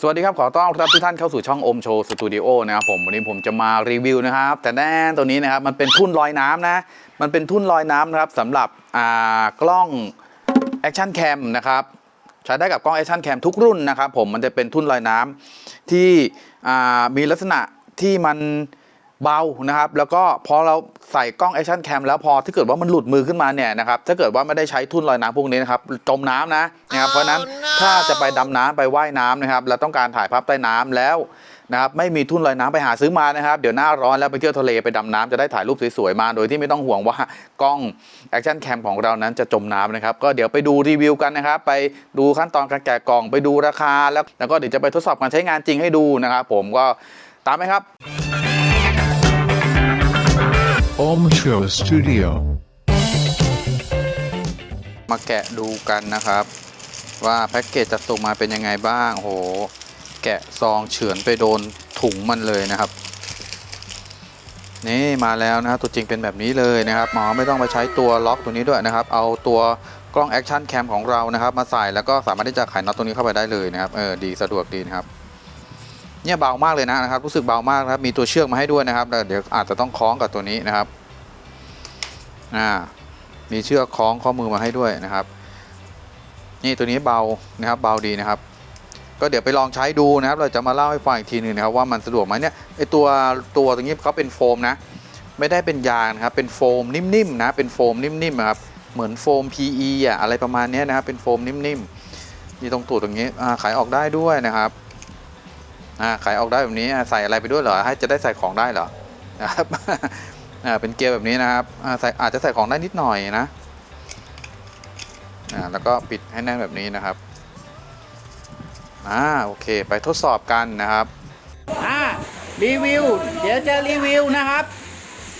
สวัสดีครับ ขอต้อนรับทุกท่านเข้าสู่ช่องอมโชว์สตูดิโอนะครับผมวันนี้ผมจะมารีวิวนะครับ แต่แน่ตัวนี้นะครับ มันเป็นทุ่นลอยน้ำนะ มันเป็นทุ่นลอยน้ำนะครับสำหรับกล้องแอคชั่นแคมนะครับ ใช้ได้กับกล้องแอคชั่นแคมทุกรุ่นนะครับผมมันจะเป็นทุ่นลอยน้ำที่มีลักษณะที่มัน เบานะครับ แล้วก็พอเราใส่กล้องแอคชั่นแคมแล้วพอถ้าเกิดว่ามันหลุดมือขึ้นมาเนี่ยนะครับถ้าเกิดว่าไม่ได้ใช้ทุ่นลอยน้ำพวกนี้นะครับจมน้ำนะนะครับเพราะฉะนั้นถ้าจะไปดำน้ำไปว่ายน้ำนะครับแล้วต้องการถ่ายภาพใต้น้ำแล้วนะครับไม่มีทุ่นลอยน้ำไปหาซื้อมานะครับ เดี๋ยวหน้าร้อนแล้วไปเที่ยวทะเลไปดำน้ำจะได้ถ่ายรูปสวยๆมา โดยที่ไม่ต้องห่วงว่ากล้องแอคชั่นแคมของเรานั้นจะจมน้ำนะครับ ก็เดี๋ยวไปดูรีวิวกันนะครับ ไปดูขั้นตอนการแกะกล่องไปดูราคา แล้วแล้วก็เดี๋ยวจะไปทดสอบการใช้งานจริงให้ดูนะครับผมก็ตามไหมครับ Om Show Studio. มาแกะดูกันนะครับ ว่าแพ็กเกจจัดส่งมาเป็นยังไงบ้างโห แกะซองเฉือนไปโดนถุงมันเลยนะครับ นี่มาแล้วนะครับตัวจริงเป็นแบบนี้เลยนะครับหมอไม่ต้องไปใช้ตัวล็อกตัวนี้ด้วยนะครับ เอาตัวกล้องแอคชั่นแคมของเรานะครับ มาใส่แล้วก็สามารถที่จะไขน็อตตัวนี้เข้าไปได้เลยนะครับเออดีสะดวกดีนะครับเนี่ยเบามากเลยนะนะครับรู้สึกเบามากนะครับมีตัวเชือกมาให้ด้วยนะครับเดี๋ยวอาจจะต้องคล้องกับตัวนี้นะครับ อ่ามีเชือกคล้องข้อมือมาให้ด้วยนะครับ นี่ตัวนี้เบานะครับเบาดีนะครับ ก็เดี๋ยวไปลองใช้ดูนะครับ เราจะมาเล่าให้ฟังอีกทีหนึ่งนะครับ ว่ามันสะดวกไหมเนี่ยไอตัวตัวตรงนี้เขาเป็นโฟมนะ ไม่ได้เป็นยางนะครับ เป็นโฟมนิ่มๆนะเป็นโฟมนิ่มๆนะครับเหมือนโฟม PE อะอะไรประมาณนี้นะครับ เป็นโฟมนิ่มๆนี่ตรงตูดตรงนี้ขายออกได้ด้วยนะครับขายออกได้แบบนี้ใส่อะไรไปด้วยเหรอให้จะได้ใส่ของได้เหรอนะครับ อ่าเป็นเกียร์แบบนี้นะครับอ่าใส่อาจจะใส่ของได้นิดหน่อยนะอ่าแล้วก็ปิดให้แน่นแบบนี้นะครับอ่าโอเค ไปทดสอบกันนะครับอ่ารีวิว เดี๋ยวจะรีวิวนะครับ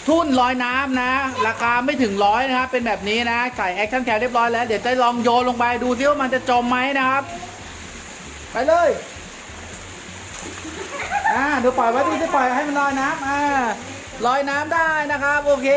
ทุ่นลอยน้ำนะ ราคาไม่ถึงร้อยนะครับ เป็นแบบนี้นะใส่แอคชั่นแคร์เรียบร้อยแล้ว เดี๋ยวจะลองโยนลงไปดูซิว่ามันจะจมไหมนะครับ ไปเลยอ่าเดี๋ยวปล่อยไว้ดูจะปล่อยให้มันลอยน้ำอ่า ลอยน้ำได้นะครับ โอเค